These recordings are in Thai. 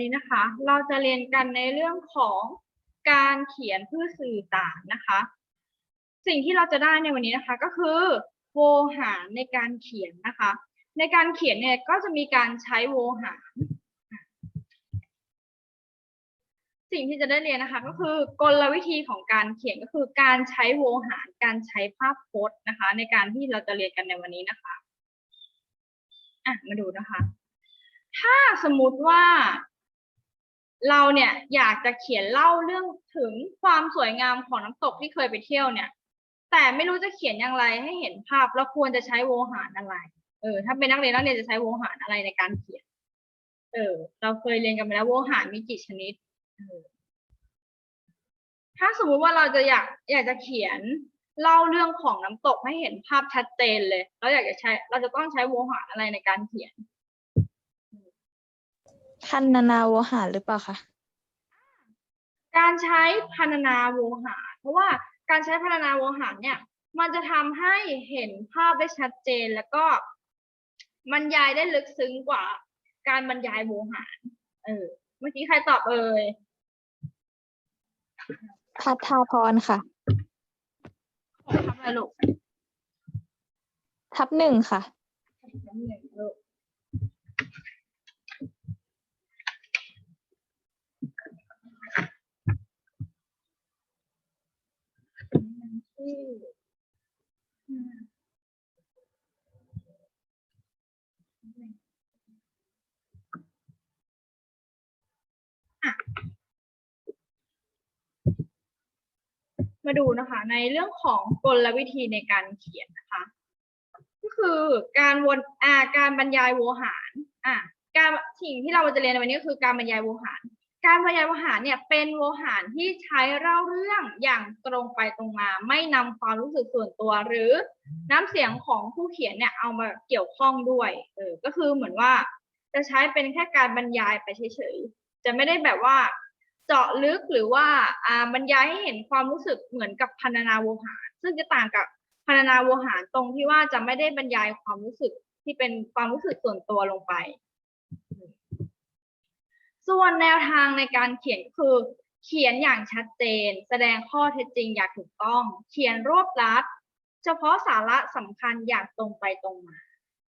นี้นะคะ เราจะเรียนกันในเรื่องของการเขียนเพื่อสื่อสารนะคะ สิ่งที่เราจะได้ในวันนี้นะคะก็คือโวหารในการเขียนนะคะ ในการเขียนเนี่ยก็จะมีการใช้โวหาร สิ่งที่จะได้เรียนนะคะก็คือกลวิธีของการเขียนก็คือการใช้โวหารการใช้ภาพพจน์นะคะ ในการที่เราจะเรียนกันในวันนี้นะคะอะมาดูนะคะถ้าสมมติว่า เราเนี่ยอยากจะเขียนเล่าเรื่องถึงความสวยงามของน้ำตกที่เคยไปเที่ยวเนี่ย แต่ไม่รู้จะเขียนอย่างไรให้เห็นภาพเราควรจะใช้โวหารอะไร เออ ถ้าเป็นนักเรียนนักเรียนจะใช้โวหารอะไรในการเขียน เออ เราเคยเรียนกันไปแล้วโวหารมีกี่ชนิดเออถ้าสมมุติว่าเราจะอยากอยากจะเขียนเล่าเรื่องของน้ำตกให้เห็นภาพชัดเจนเลย เราอยากจะใช้ เราจะต้องใช้โวหารอะไรในการเขียน พันนานาโวหารหรือเปล่าคะ การใช้พรรณนาโวหาร เพราะว่าการใช้พรรณนาโวหารเนี่ย มันจะทำให้เห็นภาพได้ชัดเจนแล้วก็บรรยายได้ลึกซึ้งกว่า การบรรยายโวหาร เออ เมื่อกี้ใครตอบเอ่ย พัทาพรค่ะ ขอทำอะไรลูกทับหนึ่งค่ะน้ำหนึ่งลูก มาดูนะคะในเรื่องของกลวิธีในการเขียนนะคะ ก็คือการวนอ่าการบรรยายโวหารอ่าการสิ่งที่เราจะเรียนในวันนี้ก็คือการบรรยายโวหาร การบรรยายโวหารเนี่ยเป็นโวหารที่ใช้เล่าเรื่องอย่างตรงไปตรงมา ไม่นำความรู้สึกส่วนตัว หรือน้ำเสียงของผู้เขียนเนี่ยเอามาเกี่ยวข้องด้วยเออก็คือเหมือนว่าจะใช้เป็นแค่การบรรยายไปเฉยๆจะไม่ได้แบบว่า เจาะลึกหรือว่าอ่าบรรยายให้เห็นความรู้สึกเหมือนกับพรรณนาโวหาร ซึ่งจะต่างกับพรรณนาโวหารตรงที่ว่าจะไม่ได้บรรยายความรู้สึกที่เป็นความรู้สึกส่วนตัวลงไป ส่วนแนวทางในการเขียนก็คือ เขียนอย่างชัดเจน แสดงข้อเท็จจริงอย่างถูกต้อง เขียนรวบรัด เฉพาะสาระสำคัญอย่างตรงไปตรงมา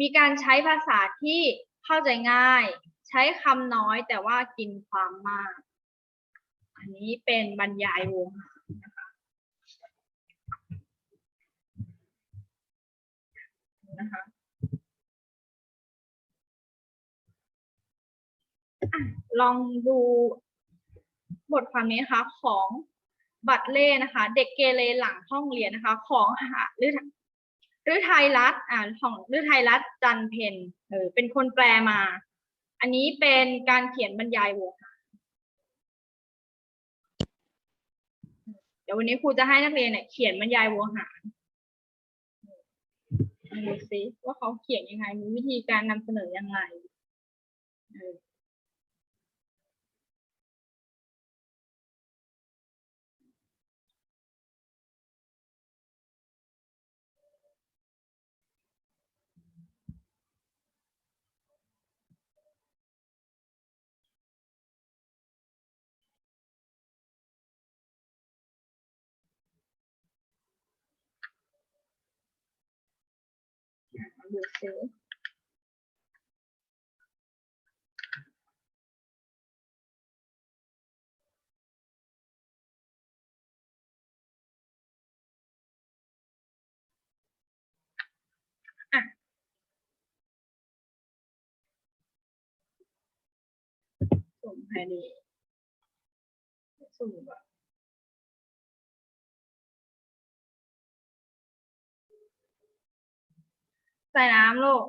มีการใช้ภาษาที่เข้าใจง่าย ใช้คำน้อยแต่ว่ากินความมาก อันนี้เป็นบรรยายวงนะคะนะคะลองดูบทความนี้นะคะของบัตเล่นะคะ เด็กเกเรหลังห้องเรียนนะคะ ของหาหรือหรือไทยรัฐอ่าของหรือไทยรัฐจันเพนเออเป็นคนแปลมา อันนี้เป็นการเขียนบรรยายวงหาร เดี๋ยววันนี้ครูจะให้นักเรียนเนี่ยเขียนบรรยายโวหารดูซิว่าเขาเขียนยังไง มีวิธีการนำเสนอยังไง เออมาดูซิอะสุ่มให้ดีสุ่มแบบ ใส่น้ำลูก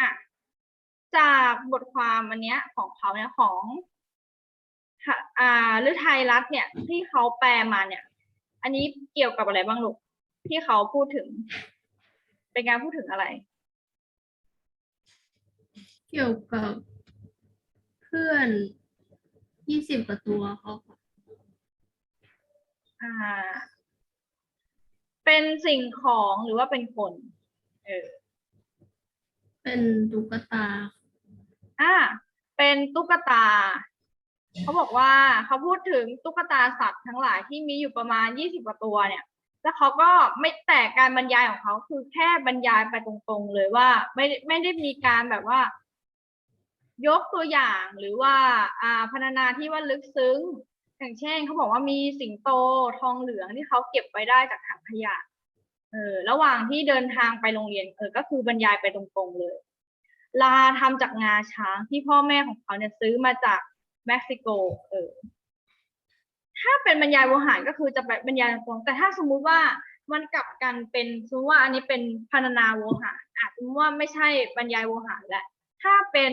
อะจากบทความอันเนี้ยของเขาเนี่ยของค่ะอ่าหรือไทยรัฐเนี่ย ที่เขาแปลมาเนี่ย อันนี้เกี่ยวกับอะไรบ้างลูกที่เขาพูดถึง เป็นการพูดถึงอะไร เกี่ยวกับเพื่อนยี่สิบกว่าตัวเขาค่ะอ่า เป็นสิ่งของหรือว่าเป็นคน เออเเป็นตุ๊กตา อ่า เป็นตุ๊กตา เขาบอกว่าเขาพูดถึงตุ๊กตาสัตว์ทั้งหลายที่มีอยู่ประมาณยี่สิบกว่าตัวเนี่ย แล้วเขาก็ไม่แต่การบรรยายของเขาคือแค่บรรยายไปตรงๆเลยว่า ไม่ได้ไม่ได้มีการแบบว่า ยกตัวอย่างหรือว่า อ่าพรรณนาที่ว่าลึกซึ้ง อย่างเช่นเขาบอกว่ามีสิงโตทองเหลืองที่เขาเก็บไว้ได้จากถังขยะ เออ ระหว่างที่เดินทางไปโรงเรียน เออ ก็คือบรรยายไปตรงๆเลย ลาทำจากงาช้างที่พ่อแม่ของเขาเนี่ยซื้อมาจากเม็กซิโก เออ ถ้าเป็นบรรยายโวหารก็คือจะไปบรรยายตรงแต่ถ้าสมมุติว่ามันกลับกันเป็นสมมติว่าอันนี้เป็นพรรณนาโวหารอาจสมมติว่าไม่ใช่บรรยายโวหารแหละ ถ้าเป็น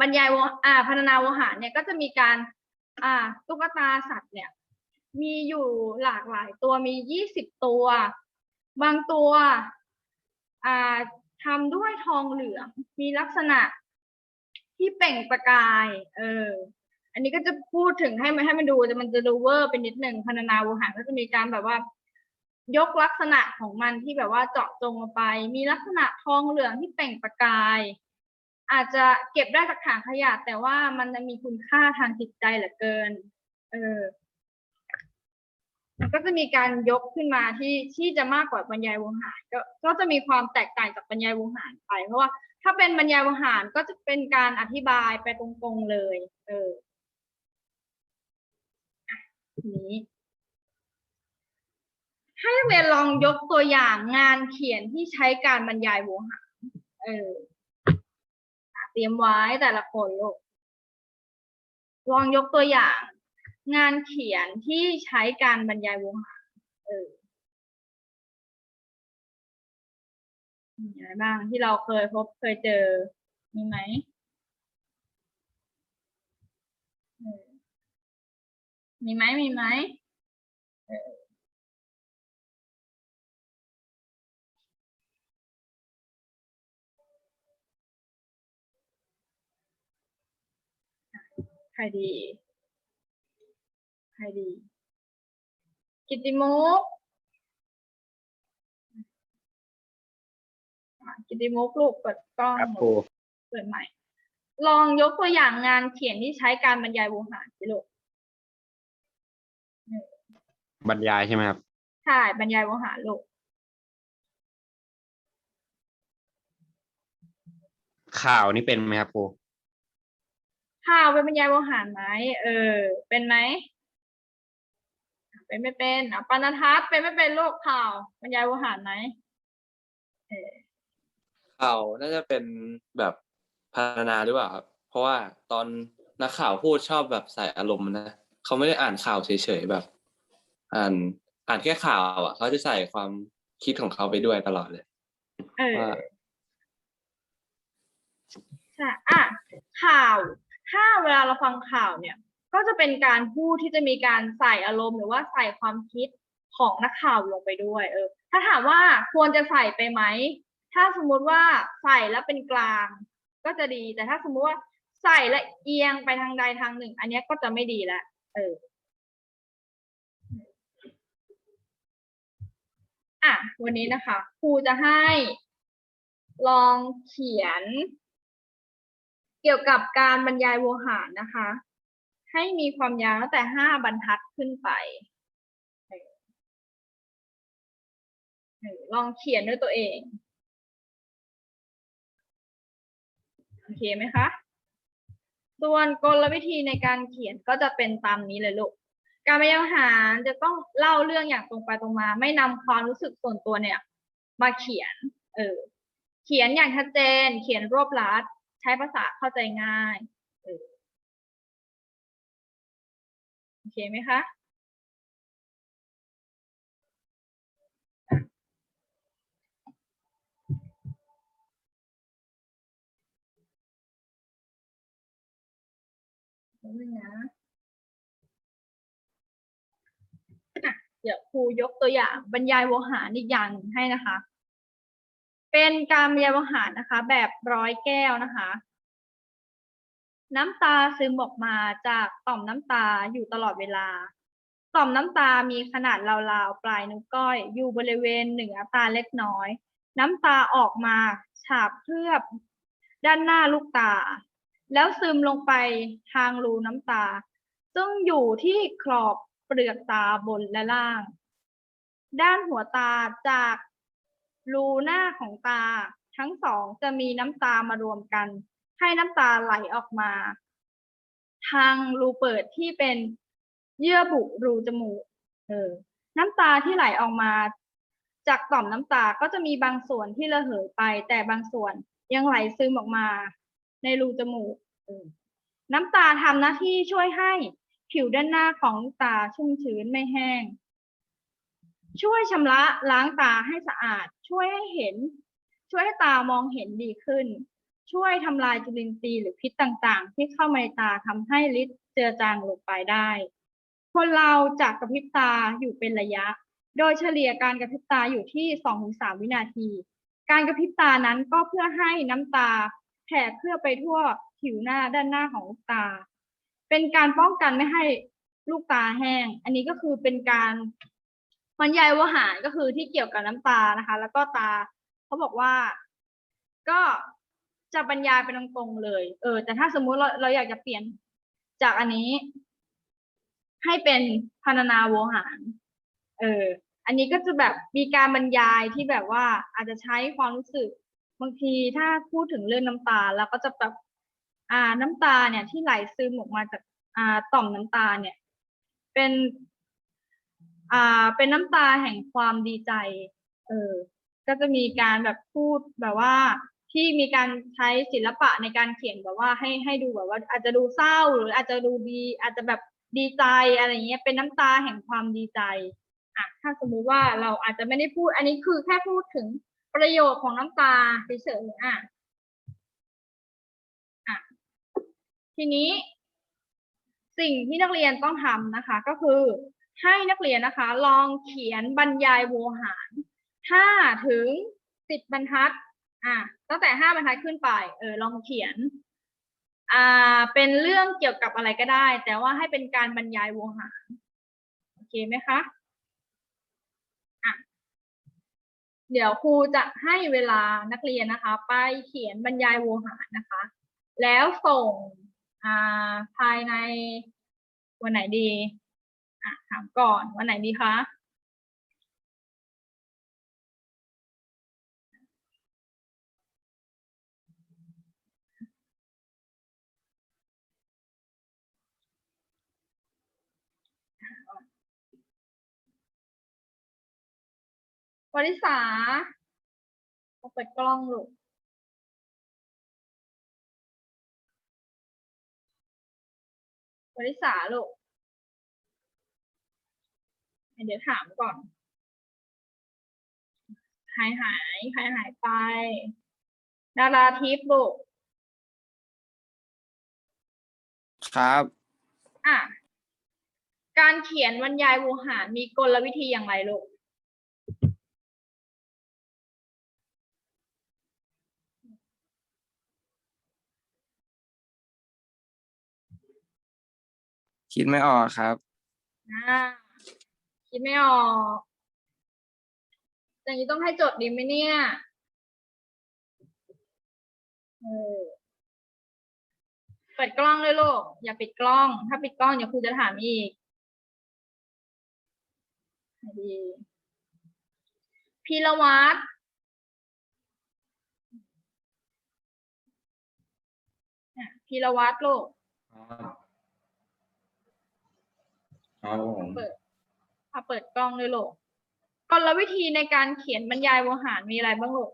บรรยายโวอ่าพรรณนาโวหารเนี่ยก็จะมีการ อ่าตุ๊กตาสัตว์เนี่ย มีอยู่หลากหลายตัวมียี่สิบตัว บางตัวอ่าทำด้วยทองเหลือง มีลักษณะที่เปล่งประกาย เออ อันนี้ก็จะพูดถึงให้มันให้มันดูแต่มันจะดูเวอร์เป็นนิดหนึ่งพรรณนาโวหารก็จะมีการแบบว่า ยกลักษณะของมันที่แบบว่าเจาะจงลงไป มีลักษณะทองเหลืองที่เปล่งประกาย อาจจะเก็บได้จากถังขยะ แต่ว่ามันจะมีคุณค่าทางจิตใจเหลือเกิน เออมันก็จะมีการยกขึ้นมาที่ที่จะมากกว่าบรรยายวงหารก็ก็จะมีความแตกต่างจากบรรยายวงหารไป เพราะว่าถ้าเป็นบรรยายวงหารก็จะเป็นการอธิบายไปตรงๆเลย เออนี้ให้เรียนลองยกตัวอย่างงานเขียนที่ใช้การบรรยายวงหารเออ เตรียมไว้แต่ละคนลูกลองยกตัวอย่าง งานเขียนที่ใช้การบรรยายวงหารเออมีอะไรบ้างที่เราเคยพบเคยเจอ มีไหมมีไหมมีไหมเออ รดี ใครดี กิตติมุกอะกิตติมุกลูกเปิดกล้องครับครูเปิดใหม่ ลองยกตัวอย่างงานเขียนที่ใช้การบรรยายวงหารสิลูกบรรยายใช่ไหมครับ ใช่ บรรยายวงหารลูก ข่าวนี่เป็นไหมครับครู ข่าวเป็นบรรยายวงหารไหมเออ เป็นไหมเป็นไม่เป็นอะปานทัศน์เป็นไม่เป็นลูกข่าวบรรยายวงหารไหมข่าวน่าจะเป็นแบบพรรณนาหรือเปล่าครับ เพราะว่าตอนนักข่าวพูดชอบแบบใส่อารมณ์นะเขาไม่ได้อ่านข่าวเฉยๆแบบ อ่านอ่านแค่ข่าวอะเขาจะใส่ความคิดของเขาไปด้วยตลอดเลยเออว่าใช่อะข่าว ถ้าเวลาเราฟังข่าวเนี่ย ก็จะเป็นการพูดที่จะมีการใส่อารมณ์หรือว่าใส่ความคิดของนักข่าวลงไปด้วยเออ ถ้าถามว่าควรจะใส่ไปไหม ถ้าสมมุติว่าใส่แล้วเป็นกลาง ก็จะดี แต่ถ้าสมมุติว่าใส่และเอียงไปทางใดทางหนึ่ง อันนี้ก็จะไม่ดีแล้วเอออะวันนี้นะคะครูจะให้ลองเขียน เกี่ยวกับการบรรยายโวหารนะคะ ให้มีความยาวตั้งแต่ห้าบรรทัดขึ้นไปลองเขียนด้วยตัวเอง โอเคไหมคะ ส่วนกลวิธีในการเขียนก็จะเป็นตามนี้เลยลูก การบรรยายโวหารจะต้องเล่าเรื่องอย่างตรงไปตรงมา ไม่นำความรู้สึกส่วนตัวเนี่ย มาเขียน เออ เขียนอย่างชัดเจน เขียนรวบรัด ใช้ภาษาเข้าใจง่ายโอเคไหมคะนึงนะเดี๋ยวครูยกตัวอย่างบรรยายโวหารอีกอย่างหนึ่งให้นะคะ เป็นการบรรยายโวหารนะคะ แบบร้อยแก้วนะคะ น้ำตาซึมออกมาจากต่อมน้ำตาอยู่ตลอดเวลา ต่อมน้ำตามีขนาดราวๆ ปลายนิ้วก้อย อยู่บริเวณเหนือตาเล็กน้อย น้ำตาออกมาฉาบเคลือบ ด้านหน้าลูกตา แล้วซึมลงไปทางรูน้ำตา ซึ่งอยู่ที่ขอบเปลือกตาบนและล่าง ด้านหัวตาจาก รูหน้าของตาทั้งสองจะมีน้ำตามารวมกัน ให้น้ำตาไหลออกมา ทางรูเปิดที่เป็นเยื่อบุรูจมูกเออน้ำตาที่ไหลออกมา จากต่อมน้ำตาก็จะมีบางส่วนที่ระเหยไป แต่บางส่วนยังไหลซึมออกมา ในรูจมูกเออน้ำตาทำหน้าที่ช่วยให้ผิวด้านหน้าของตาชุ่มชื้นไม่แห้ง ช่วยชำระล้างตาให้สะอาด ช่วยให้เห็น ช่วยให้ตามองเห็นดีขึ้น ช่วยทำลายจุลินทรีย์หรือพิษต่างๆ ที่เข้ามาในตาทำให้ฤทธิ์เจือจางลงไปได้ คนเราจะกระพริบตาอยู่เป็นระยะ โดยเฉลี่ยการกระพริบตาอยู่ที่ 2-3 วินาที การกระพริบตานั้นก็เพื่อให้น้ำตาแผ่เคลือไปทั่วผิวหน้าด้านหน้าของลูกตา เป็นการป้องกันไม่ให้ลูกตาแห้ง อันนี้ก็คือเป็นการ บรรยายวหารก็คือที่เกี่ยวกับน้ำตานะคะ แล้วก็ตาเขาบอกว่า ก็จะบรรยายเป็นตรงๆเลย เออ แต่ถ้าสมมุติเราเราอยากจะเปลี่ยนจากอันนี้ ให้เป็นพรรณนาวหาร เออ อันนี้ก็จะแบบมีการบรรยายที่แบบว่าอาจจะใช้ความรู้สึก บางทีถ้าพูดถึงเรื่องน้ำตาแล้วก็จะแบบอ่าน้ำตาเนี่ย ที่ไหลซึมออกมาจากอ่าต่อมน้ำตาเนี่ย เป็น อ่า เป็นน้ำตาแห่งความดีใจ เออ ก็จะมีการแบบพูดแบบว่าที่มีการใช้ศิลปะในการเขียนแบบว่าให้ให้ดูแบบว่า อาจจะดูเศร้าหรืออาจจะดูดี อาจจะแบบดีใจอะไรเงี้ยเป็นน้ำตาแห่งความดีใจอะถ้าสมมุติว่าเราอาจจะไม่ได้พูด อันนี้คือแค่พูดถึงประโยชน์ของน้ำตาเฉยๆอะอะทีนี้ สิ่งที่นักเรียนต้องทำนะคะ ก็คือ ให้นักเรียนนะคะ ลองเขียนบรรยายโวหารห้าถึงสิบบรรทัด อะตั้งแต่ห้าบรรทัดขึ้นไป เออลองเขียน อ่า เป็นเรื่องเกี่ยวกับอะไรก็ได้ แต่ว่าให้เป็นการบรรยายโวหาร โอเคไหมคะอะเดี๋ยวครูจะให้เวลานักเรียนนะคะ ไปเขียนบรรยายโวหารนะคะ แล้วส่ง อ่า ภายในวันไหนดี อะถามก่อนวันไหนดีคะวริษาเปิดกล้องลูกวริษาลูก เดี๋ยวถามก่อน หายหายหายหายไป ดาราทิพย์ลูก ครับ อะ การเขียนบรรยายโวหารมีกลวิธีอย่างไรลูก คิดไม่ออกครับ อ่า คิดไม่ออกอย่างนี้ต้องให้โจทย์ดีไหมเนี่ยเออเปิดกล้องเลยลูกอย่าปิดกล้อง ถ้าปิดกล้องเดี๋ยวครูจะถามอีกไหนดีพีรวัตรอะพีรวัตรลูกครับผมเปิด อะเปิดกล้องเลยลูกกลวิธีในการเขียนบรรยายวหารมีอะไรบ้างลูก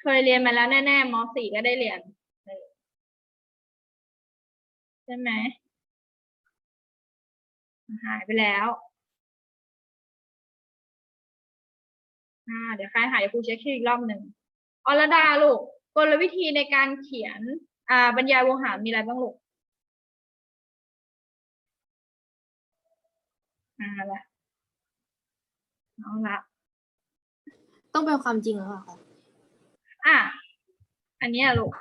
เคยเรียนมาแล้วแน่ๆมสี่ก็ได้เรียนเออใช่ไหมหายไปแล้วอ่าเดี๋ยวใครหายครูเช็คชื่ออีกรอบหนึ่งอรดาลูกกลวิธีในการเขียน อ่าบรรยายโวหารมีอะไรบ้างลูก อ่าละเอาละต้องเป็นความจริงเหรอคะอะ อันเนี้ยลูก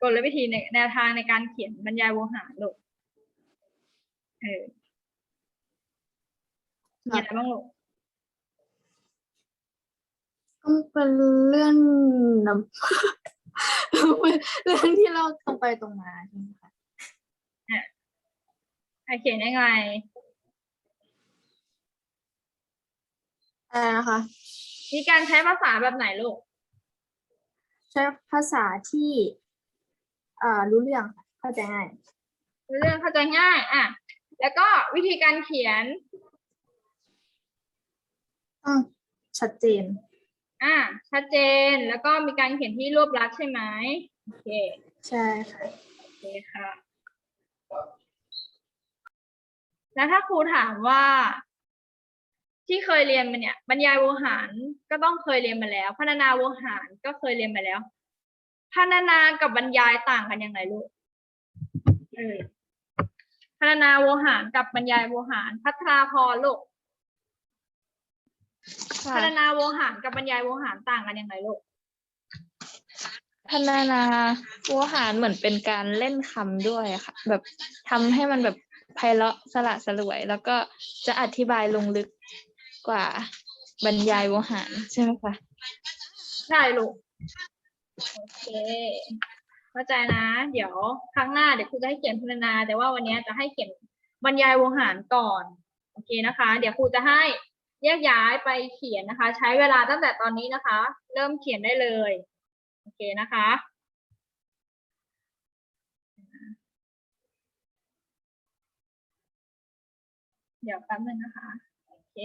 กลวิธีในแนวทางในการเขียนบรรยายโวหารลูกเออมีอะไรบ้างลูกต้องเป็นเรื่องนำเรื่องที่เราตรงไปตรงมาใช่ไหมคะอะเขียนยังไง อะไรนะคะ มีการใช้ภาษาแบบไหนลูก ใช้ภาษาที่อ่ารู้เรื่องค่ะเข้าใจง่าย เรื่องเข้าใจง่ายอะ แล้วก็วิธีการเขียน ต้องชัดเจน อะชัดเจน แล้วก็มีการเขียนที่รวบรัดใช่ไหมโอเค ใช่ค่ะ โอเคค่ะ แล้วถ้าครูถามว่า ที่เคยเรียนมาเนี่ย บรรยายโวหารก็ต้องเคยเรียนมาแล้ว พรรณนาโวหารก็เคยเรียนมาแล้วพรรณนากับบรรยายต่างกันยังไงลูกเออพรรณนาโวหารกับบรรยายโวหาร พัทราพรลูกค่ะพรรณนาโวหารกับบรรยายโวหารต่างกันยังไงลูกพรรณนาโวหารเหมือนเป็นการเล่นคำด้วยอะค่ะ แบบทำให้มันแบบไพเราะสละสลวย แล้วก็จะอธิบายลงลึก กว่าบรรยายวหารใช่ไหมคะใช่ลูกโอเคเข้าใจนะ เดี๋ยวครั้งหน้าเดี๋ยวครูจะให้เขียนพรรณนา แต่ว่าวันนี้จะให้เขียนบรรยายวหารก่อนโอเคนะคะ เดี๋ยวครูจะให้แยกย้ายไปเขียนนะคะ ใช้เวลาตั้งแต่ตอนนี้นะคะ เริ่มเขียนได้เลยโอเคนะคะเดี๋ยวแป๊บนึงนะคะ โอเค